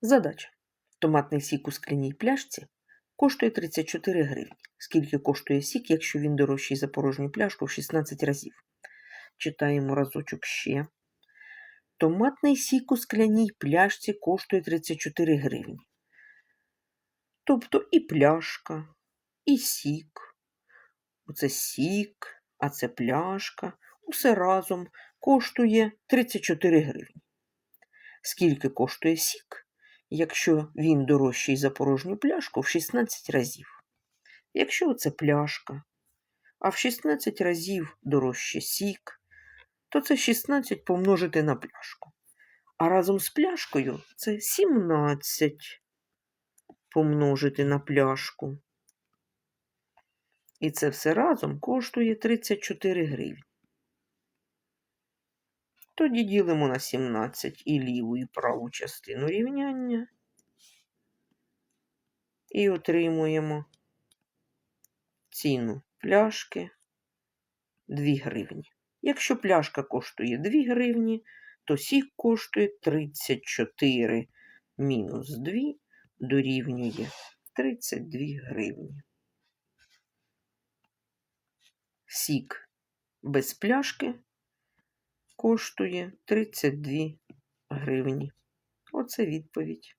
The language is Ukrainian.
Задача. Томатний сік у скляній пляшці коштує 34 гривні. Скільки коштує сік, якщо він дорожчий за порожню пляшку в 16 разів? Читаємо разочок ще. Томатний сік у скляній пляшці коштує 34 гривні. Тобто і пляшка, і сік. Оце сік, а це пляшка. Усе разом коштує 34 гривні. Скільки коштує сік, якщо він дорожчий за порожню пляшку в 16 разів? Якщо це пляшка, а в 16 разів дорожче сік, то це 16 помножити на пляшку. А разом з пляшкою це 17 помножити на пляшку. І це все разом коштує 34 гривні. Тоді ділимо на 17 і ліву, і праву частину рівняння. І отримуємо ціну пляшки 2 гривні. Якщо пляшка коштує 2 гривні, то сік коштує 34 мінус 2 дорівнює 32 гривні. Сік без пляшки коштує 32 гривні. Оце відповідь.